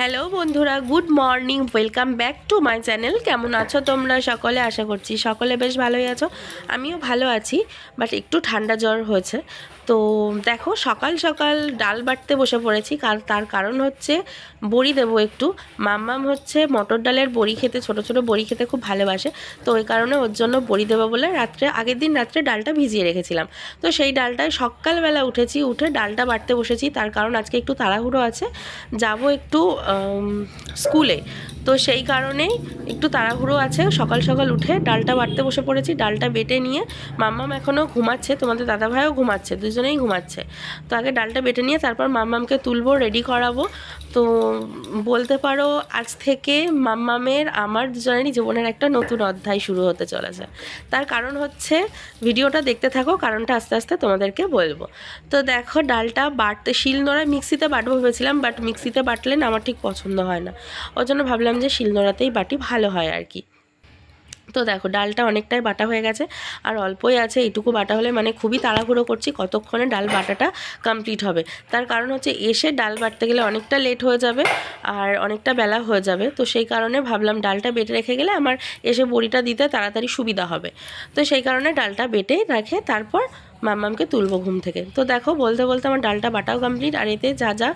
Hello বন্ধুরা good morning welcome back to my channel কেমন আছো তোমরা সকলে? আশা করছি সকলে বেশ ভালোই আছো। আমিও ভালো আছি বাট একটু ঠান্ডা জ্বর হয়েছে। তো দেখো, সকাল সকাল ডাল বাটতে বসে পড়েছি। কার তার কারণ হচ্ছে বড়ি দেবো একটু। মাম্মাম হচ্ছে মটর ডালের বড়ি খেতে, ছোট ছোট বড়ি খেতে খুব ভালোবাসে। তো ওই কারণে ওর জন্য বড়ি দেবো বলে রাত্রে, আগের দিন রাত্রে ডালটা ভিজিয়ে রেখেছিলাম। তো সেই ডালটায় সকালবেলা উঠেছি, উঠে ডালটা বাটতে বসেছি। তার কারণ আজকে একটু তাড়াহুড়ো আছে। যাব একটু স্কুলে। তো সেই কারণেই একটু তাড়াহুড়ো আছে। সকাল সকাল উঠে ডালটা বাটতে বসে পড়েছি, ডালটা বেটে নিয়ে মাম্মাম এখনও ঘুমাচ্ছে, তোমাদের দাদাভাইও ঘুমাচ্ছে, দুজনেই ঘুমাচ্ছে। তো আগে ডালটা বেটে নিয়ে তারপর মাম্মামকে তুলবো, রেডি করাবো। তো বলতে পারো আজ থেকে মাম্মামের আমার দুজনেরই জীবনের একটা নতুন অধ্যায় শুরু হতে চলেছে। তার কারণ হচ্ছে ভিডিওটা দেখতে থাকো, কারণটা আস্তে আস্তে তোমাদেরকে বলব। তো দেখো ডালটা বাটতে শিলনোড়া মিক্সিতে বাটবো ভেবেছিলাম, বাট মিক্সিতে বাটলে না আমার ঠিক পছন্দ হয় না। ওর জন্য ভাবলাম যে শিলনোড়াতেই বাটি ভালো হয় আর কি। তো দেখো, ডালটা অনেকটাই বাটা হয়ে গেছে। আর অল্পই আছে, এইটুকু বাটা হলে মানে খুবই তাড়াহুড়ো করছি, কতক্ষণে ডাল বাটাটা কমপ্লিট হবে। তার কারণ হচ্ছে এসে ডাল বাটতে গেলে অনেকটা লেট হয়ে যাবে আর অনেকটা বেলা হয়ে যাবে। তো সেই কারণে ভাবলাম ডালটা বেটে রেখে গেলে আমার এসে বড়িটা দিতে তাড়াতাড়ি সুবিধা হবে। তো সেই কারণে ডালটা বেটেই রাখে তারপর মাম্মামকে তুলবো ঘুম থেকে। তো দেখো, বলতে বলতে আমার ডালটা বাটাও কমপ্লিট আর এতে যা যা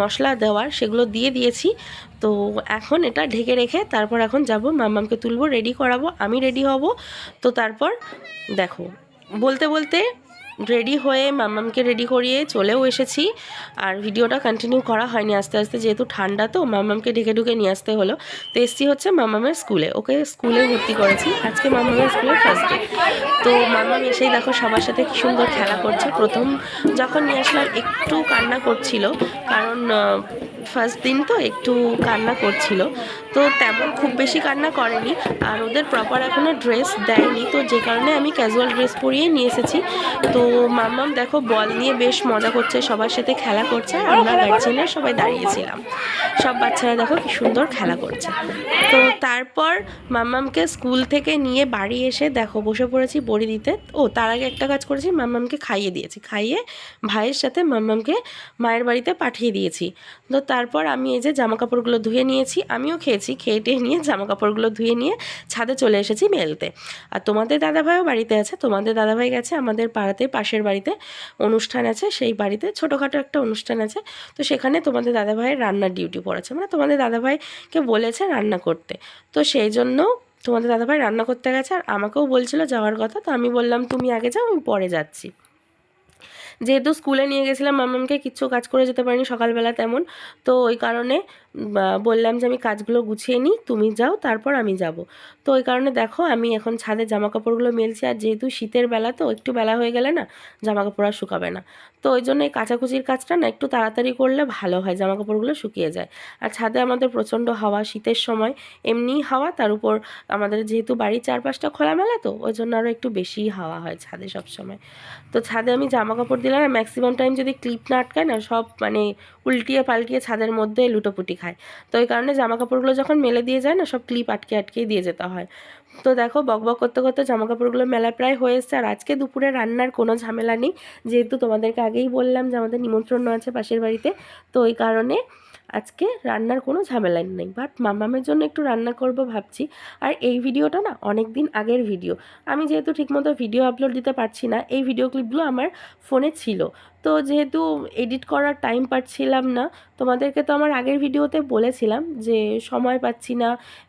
মশলা দেওয়ার সেগুলো দিয়ে দিয়েছি। তো এখন এটা ঢেকে রেখে তারপর এখন যাব, মাম্মামকে তুলবো রেডি করাবো, আমি রেডি হব। তো তারপর দেখো, বলতে বলতে রেডি হয়ে মামামকে রেডি করিয়ে চলেও এসেছি। আর ভিডিওটা কন্টিনিউ করা হয়নি আস্তে আস্তে, যেহেতু ঠান্ডা তো মামামকে ঢেকে ঢুকে নিয়ে আসতে হলো। তো এসছি হচ্ছে মামামের স্কুলে। ওকে স্কুলে ভর্তি করেছি। আজকে মাম্মামের স্কুলে ফার্স্ট ডে তো মামাম এসেই দেখো সবার সাথে কী সুন্দর খেলা করছে। প্রথম যখন নিয়ে আসলাম, একটু কান্না করছিল। কারণ ফার্স্ট দিন তো একটু কান্না করছিল। তো তেমন খুব বেশি কান্না করেনি। আর ওদের প্রপার এখনও ড্রেস দেয়নি। তো যে কারণে আমি ক্যাজুয়াল ড্রেস পরিয়ে নিয়ে এসেছি। তো মাম্মাম দেখো বল নিয়ে বেশ মজা করছে, সবার সাথে খেলা করছে। আর আমরা গার্জেনরা সবাই দাঁড়িয়েছিলাম। সব বাচ্চারা দেখো কি সুন্দর খেলা করছে। তো তারপর মাম্মামকে স্কুল থেকে নিয়ে বাড়ি এসে দেখো বসে পড়েছি বড়ি দিতে। ও, তার আগে একটা কাজ করেছি, মাম্মামকে খাইয়ে দিয়েছি। খাইয়ে ভাইয়ের সাথে মাম্মামকে মায়ের বাড়িতে পাঠিয়ে দিয়েছি। তো তারপর আমি এই যে জামা কাপড়গুলো ধুয়ে নিয়েছি, আমিও খেয়েছি। খেয়ে টেয়ে নিয়ে জামা কাপড়গুলো ধুয়ে নিয়ে ছাদে চলে এসেছি মেলতে। আর তোমাদের দাদাভাইও বাড়িতে আছে, তোমাদের দাদাভাই গেছে আমাদের পাড়াতে, পাশের বাড়িতে অনুষ্ঠান আছে, সেই বাড়িতে ছোটোখাটো একটা অনুষ্ঠান আছে। তো সেখানে তোমাদের দাদাভাইয়ের রান্নার ডিউটি পড়েছে মানে তোমাদের দাদাভাইকে বলেছে রান্না করতে। তো সেই জন্য তোমাদের দাদাভাই রান্না করতে গেছে, আর আমাকেও বলছিল যাওয়ার কথা, তো আমি বললাম, তুমি আগে যাও, আমি পরে যাচ্ছি। যেহেতু স্কুলে নিয়ে গেছিলাম মামামকে কিচ্ছু কাজ করে যেতে পারিনি সকালবেলা তেমন। তো ওই কারণে বললাম যে আমি কাজগুলো গুছিয়ে নিই, তুমি যাও, তারপর আমি যাব। তো ওই কারণে দেখো, আমি এখন ছাদে জামা কাপড়গুলো মেলছি, আর যেহেতু শীতের বেলা, তো একটু বেলা হয়ে গেলে না জামা কাপড় আর শুকাবে না। তো ওই জন্য এই কাচাকুচির কাজটা না একটু তাড়াতাড়ি করলে ভালো হয় জামা কাপড়গুলো শুকিয়ে যায়। আর ছাদে আমাদের প্রচণ্ড হাওয়া, শীতের সময় এমনিই হাওয়া, তার উপর আমাদের যেহেতু বাড়ির চারপাশটা খোলামেলা, তো ওই জন্য আরও একটু বেশিই হাওয়া হয় ছাদে সব সময় তো ছাদে আমি জামা কাপড় দিলে ম্যাক্সিমাম টাইম যদি ক্লিপ না আটকায় না, সব মানে উল্টিয়ে পাল্টিয়ে ছাদের মধ্যে লুটোপুটি খায়। তো ওই কারণে জামা কাপড়গুলো যখন মেলে দিয়ে যায় না, সব ক্লিপ আটকে আটকে দিয়ে যেতে হয়। তো দেখো বকবক করতে করতে জামা কাপড়গুলো মেলা প্রায় হয়ে এসেছে। আর আজকে দুপুরে রান্নার কোনো ঝামেলা নেই। যেহেতু তোমাদেরকে আগেই বললাম যে আমাদের নিমন্ত্রণ আছে পাশের বাড়িতে। তো ওই কারণে আজকে রান্নার কোনো ঝামেলা নেই বাট মামামের জন্য একটু রান্না করব ভাবছি। আর এই ভিডিওটা না অনেক দিন আগের ভিডিও। আমি যেহেতু ঠিকমতো ভিডিও আপলোড দিতে পারছি না, এই ভিডিও ক্লিপগুলো আমার ফোনে ছিল। তো যেহেতু এডিট করার টাইম পাচ্ছিলাম না, তোমাদেরকে তো আমার আগের ভিডিওতে বলেছিলাম যে সময় পাচ্ছি না,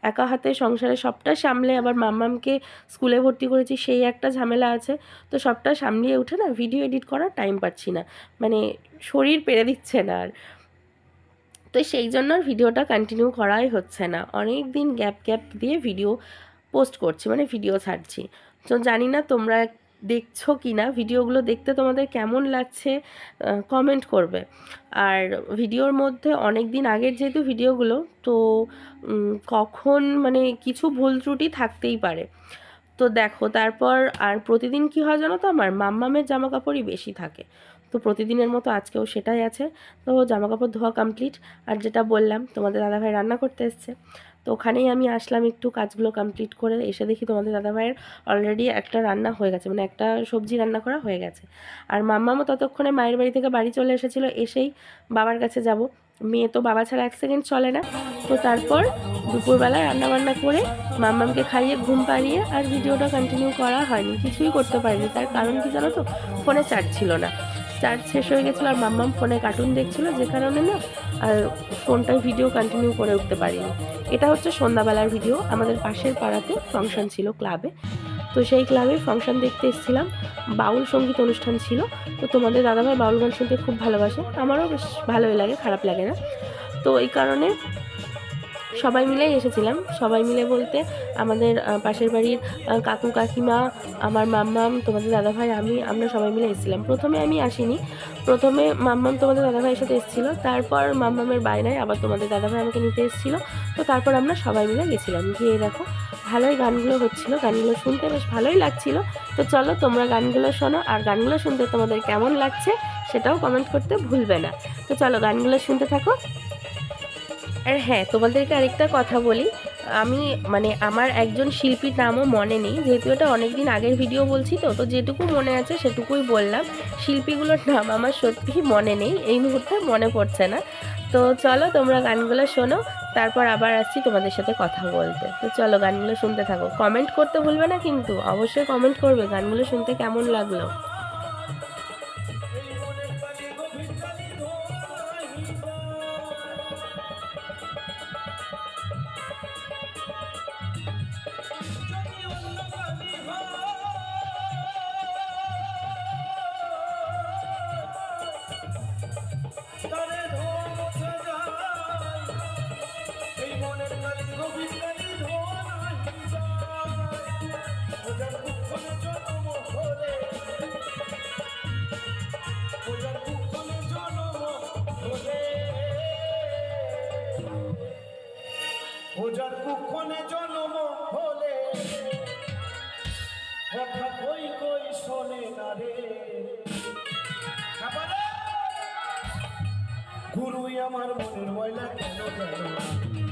একা হাতে সংসারে সবটা সামলে আবার মাম্মামকে স্কুলে ভর্তি করেছি, সেই একটা ঝামেলা আছে। তো সবটা সামলিয়ে উঠে না ভিডিও এডিট করার টাইম পাচ্ছি না। মানে শরীর পেরে দিচ্ছে না আর। তো সেই জন্য ভিডিওটা কন্টিনিউ করাই হচ্ছে না। অনেক দিন গ্যাপ গ্যাপ দিয়ে ভিডিও পোস্ট করছি মানে ভিডিও ছাড়ছি। তো জানি না তোমরা দেখছ কি না, ভিডিওগুলো দেখতে তোমাদের কেমন লাগছে কমেন্ট করবে। আর ভিডিওর মধ্যে অনেক দিন আগের যেহেতু ভিডিওগুলো, তো কখন মানে কিছু ভুল ত্রুটি থাকতেই পারে। তো দেখো, তারপর আর প্রতিদিন কি হয় জানো তো আমার? মাম্মামের জামা কাপড়ই বেশি থাকে। তো প্রতিদিনের মতো আজকেও সেটাই আছে। তো জামা কাপড় ধোয়া কমপ্লিট আর যেটা বললাম, তোমাদের দাদাভাই রান্না করতে এসছে। তো ওখানেই আমি আসলাম একটু কাজগুলো কমপ্লিট করে। এসে দেখি তোমাদের দাদাভাইয়ের অলরেডি একটা রান্না হয়ে গেছে মানে একটা সবজি রান্না করা হয়ে গেছে। আর মাম্মামও ততক্ষণে মায়ের বাড়ি থেকে বাড়ি চলে এসেছিল, এসেই বাবার কাছে যাব। মেয়ে তো বাবা ছাড়া এক সেকেন্ড চলে না। তো তারপর দুপুরবেলা রান্নাবান্না করে মাম্মামকে খাইয়ে, ঘুম পাড়িয়ে আর ভিডিওটা কন্টিনিউ করা হয়নি। কিছুই করতে পারিনি। তার কারণ কি জানো তো? ফোনে চার্জ ছিল না। চার্জ শেষ হয়ে গেছিল আর মাম্মাম ফোনে কার্টুন দেখছিলো, যে কারণে না, আর ফোনটায় ভিডিও কন্টিনিউ করে উঠতে পারিনি। এটা হচ্ছে সন্ধ্যাবেলার ভিডিও আমাদের পাশের পাড়াতে ফাংশন ছিল ক্লাবে তো সেই ক্লাবে ফাংশন দেখতে এসেছিলাম, বাউল সংগীত অনুষ্ঠান ছিল। তো তোমাদের দাদাভাই বাউল গান শুনতে খুব ভালোবাসে, আমারও বেশ ভালোই লাগে, খারাপ লাগে না। তো এই কারণে সবাই মিলেই এসেছিলাম। সবাই মিলে বলতে আমাদের পাশের বাড়ির কাকু কাকিমা, আমার মাম্মাম, তোমাদের দাদাভাই, আমি, আমরা সবাই মিলে এসেছিলাম। প্রথমে আমি আসিনি। প্রথমে মাম্মাম তোমাদের দাদাভাইয়ের সাথে এসেছিল। তারপর মাম্মামের বাইনায় আবার তোমাদের দাদাভাই আমাকে নিতে এসেছিল। তো তারপর আমরা সবাই মিলে গেছিলাম। গিয়ে দেখো, ভালোই গানগুলো হচ্ছিল। গানগুলো শুনতে বেশ ভালোই লাগছিল। তো চলো, তোমরা গানগুলো শোনো। আর গানগুলো শুনতে তোমাদের কেমন লাগছে, সেটাও কমেন্ট করতে ভুলবে না। তো চলো, গানগুলো শুনতে থাকো। আর হ্যাঁ তোমাদেরকে আরেকটা কথা বলি। আমি মানে আমার একজন শিল্পীর নামও মনে নেই, যেহেতু এটা অনেক দিন আগের ভিডিও বলছি তো তো যেটুকু মনে আছে সেটুকুই বললাম। শিল্পীগুলোর নাম আমার সত্যিই মনে নেই, এই মুহূর্তে মনে পড়ছে না। তো চলো, তোমরা গানগুলো শোনো, তারপর আবার আসছি তোমাদের সাথে কথা বলতে। তো চলো, গানগুলো শুনতে থাকো। কমেন্ট করতে ভুলবে না কিন্তু, অবশ্যই কমেন্ট করবে গানগুলো শুনতে কেমন লাগল। ময়লা কেন কেন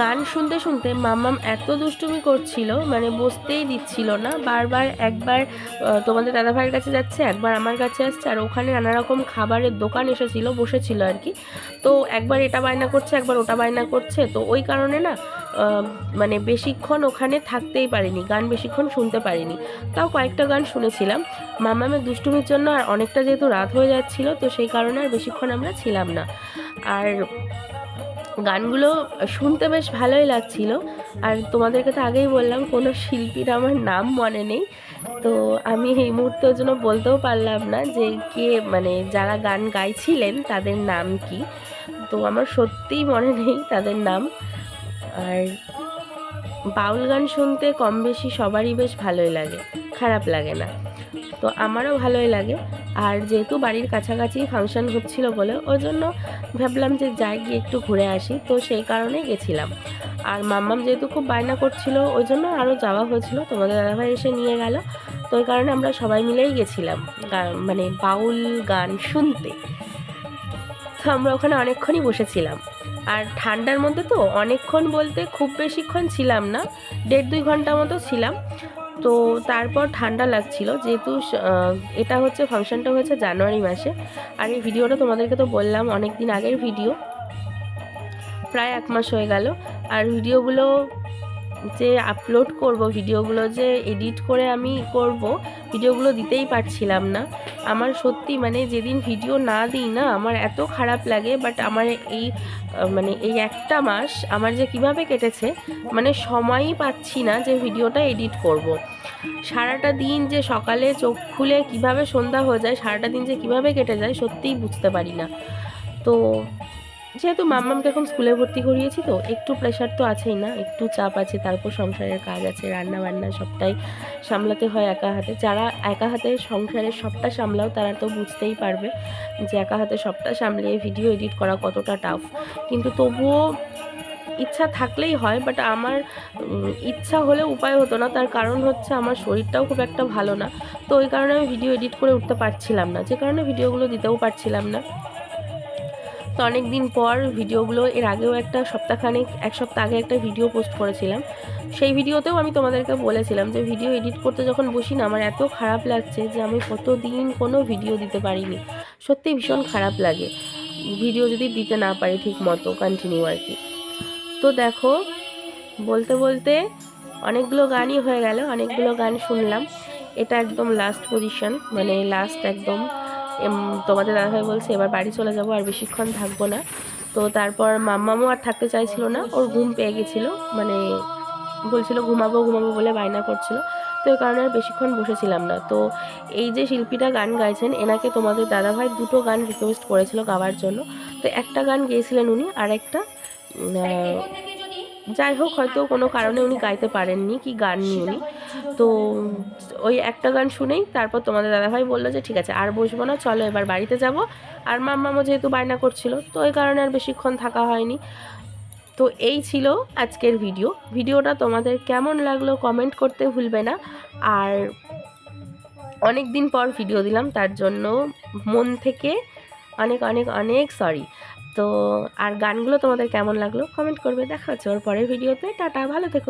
গান শুনতে শুনতে মাম্মাম এত দুষ্টুমি করছিল মানে বসতেই দিচ্ছিল না। বারবার একবার তোমাদের দাদাভাইয়ের কাছে যাচ্ছে, একবার আমার কাছে আসছে, আর ওখানে নানা রকম খাবারের দোকান এসেছিল, বসেছিল আর কি। তো একবার এটা বায়না করছে, একবার ওটা বায়না করছে। তো ওই কারণে না মানে বেশিক্ষণ ওখানে থাকতেই পারিনি, গান বেশিক্ষণ শুনতে পারিনি। তাও কয়েকটা গান শুনেছিলাম। মামামের দুষ্টুমির জন্য আর অনেকটা যেহেতু রাত হয়ে যাচ্ছিল, তো সেই কারণে আর বেশিক্ষণ আমরা ছিলাম না। আর গানগুলো শুনতে বেশ ভালোই লাগছিল। আর তোমাদেরকে তো আগেই বললাম, কোনো শিল্পীর আমার নাম মনে নেই। তো আমি এই মুহূর্তে ওর জন্য বলতেও পারলাম না যে কে মানে যারা গান গাইছিলেন তাদের নাম কি। তো আমার সত্যিই মনে নেই তাদের নাম। আর বাউল গান শুনতে কম বেশি সবারই বেশ ভালোই লাগে, খারাপ লাগে না। তো আমারও ভালোই লাগে। আর যেহেতু বাড়ির কাছাকাছি ফাংশন হচ্ছিল বলে ওই জন্য ভাবলাম যে যাই গিয়ে একটু ঘুরে আসি। তো সেই কারণে গেছিলাম। আর মাম্মাম যেহেতু খুব বায়না করছিল ওই জন্য আরও যাওয়া হয়েছিল। তোমাদের দাদাভাই এসে নিয়ে গেল। তো ওই কারণে আমরা সবাই মিলেই গেছিলাম। মানে বাউল গান শুনতে। তো আমরা ওখানে অনেকক্ষণই বসেছিলাম। আর ঠান্ডার মধ্যে তো অনেকক্ষণ বলতে খুব বেশিক্ষণ ছিলাম না। দেড় দুই ঘণ্টা মতো ছিলাম। তো তারপর ঠান্ডা লাগছিল, যেহেতু এটা হচ্ছে ফাংশনটা হয়েছে জানুয়ারি মাসে। আর এই ভিডিওটা তোমাদেরকে তো বললাম অনেক দিন আগের ভিডিও। প্রায় এক মাস হয়ে গেল। আর ভিডিওগুলো যে আপলোড করব ভিডিওগুলো যে এডিট করে আমি করব, ভিডিওগুলো দিতেই পারছিলাম না আমার সত্যি মানে যেদিন ভিডিও না দিই না, আমার এত খারাপ লাগে বাট আমার এই মানে এই একটা মাস আমার যে কীভাবে কেটেছে মানে সময়ই পাচ্ছি না যে ভিডিওটা এডিট করব। সারাটা দিন যে সকালে চোখ খুলে কীভাবে সন্ধ্যা হয়ে যায়, সারাটা দিন যে কীভাবে কেটে যায় সত্যিই বুঝতে পারি না তো যেহেতু মাম্মামকে এখন স্কুলে ভর্তি করিয়েছি তো, একটু প্রেশার তো আছেই না, একটু চাপ আছে, তারপর সংসারের কাজ আছে, রান্না বান্না সবটাই সামলাতে হয় একা হাতে। যারা একা হাতে সংসারের সবটা সামলাও, তারা তো বুঝতেই পারবে যে একা হাতে সবটা সামলিয়ে ভিডিও এডিট করা কতটা টাফ কিন্তু তবুও ইচ্ছা থাকলেই হয় বাট আমার ইচ্ছা হলে উপায় হতো না। তার কারণ হচ্ছে আমার শরীরটাও খুব একটা ভালো না। তো ওই কারণে আমি ভিডিও এডিট করে উঠতে পারছিলাম না। যে কারণে ভিডিওগুলো দিতেও পারছিলাম না। তো অনেক দিন পর ভিডিওগুলো, এর আগেও একটা সপ্তাহখানেক, এক সপ্তাহ আগে একটা ভিডিও পোস্ট করেছিলাম। সেই ভিডিওতেও আমি তোমাদেরকে বলেছিলাম যে ভিডিও এডিট করতে যখন বসি না, আমার এত খারাপ লাগছে যে আমি কতদিন কোনো ভিডিও দিতে পারিনি। সত্যি ভীষণ খারাপ লাগে। ভিডিও যদি দিতে না পারি ঠিক মতো কন্টিনিউ আর কি। তো দেখো, বলতে বলতে অনেকগুলো গানই হয়ে গেল, অনেকগুলো গান শুনলাম। এটা একদম লাস্ট পজিশন মানে লাস্ট একদম তোমাদের দাদাভাই বলছে এবার বাড়ি চলে যাব আর বেশিক্ষণ থাকব না। তো তারপর মাম্মামও আর থাকতে চাইছিল না, ওর ঘুম পেয়ে গেছিল মানে বলছিল ঘুমাবো ঘুমাবো বলে বায়না করছিল। তো এই কারণে আর বেশিক্ষণ বসেছিলাম না। তো এই যে শিল্পীটা গান গাইছেন, এনাকে তোমাদের দাদাভাই দুটো গান রিকোয়েস্ট করেছিল গাওয়ার জন্য। তো একটা গান গেয়েছিলেন উনি আর একটা যাই হোক হয়তো কোনো কারণে উনি গাইতে পারেননি কি গাননি উনি। তো ওই একটা গান শুনেই তারপর তোমাদের দাদাভাই বলল যে, ঠিক আছে, আর বসবো না, চলো এবার বাড়িতে যাব। আর মাম্মামও যেহেতু বায়না করছিল, তো ওই কারণে আর বেশিক্ষণ থাকা হয়নি। তো এই ছিল আজকের ভিডিও। ভিডিওটা তোমাদের কেমন লাগল কমেন্ট করতে ভুলবে না। আর অনেক দিন পর ভিডিও দিলাম, তার জন্য মন থেকে অনেক অনেক অনেক সরি তো আর গানগুলো তোমাদের কেমন লাগল? কমেন্ট করবে। দেখা হচ্ছে ওর পরের ভিডিওতে টাটা, ভালো থেকো।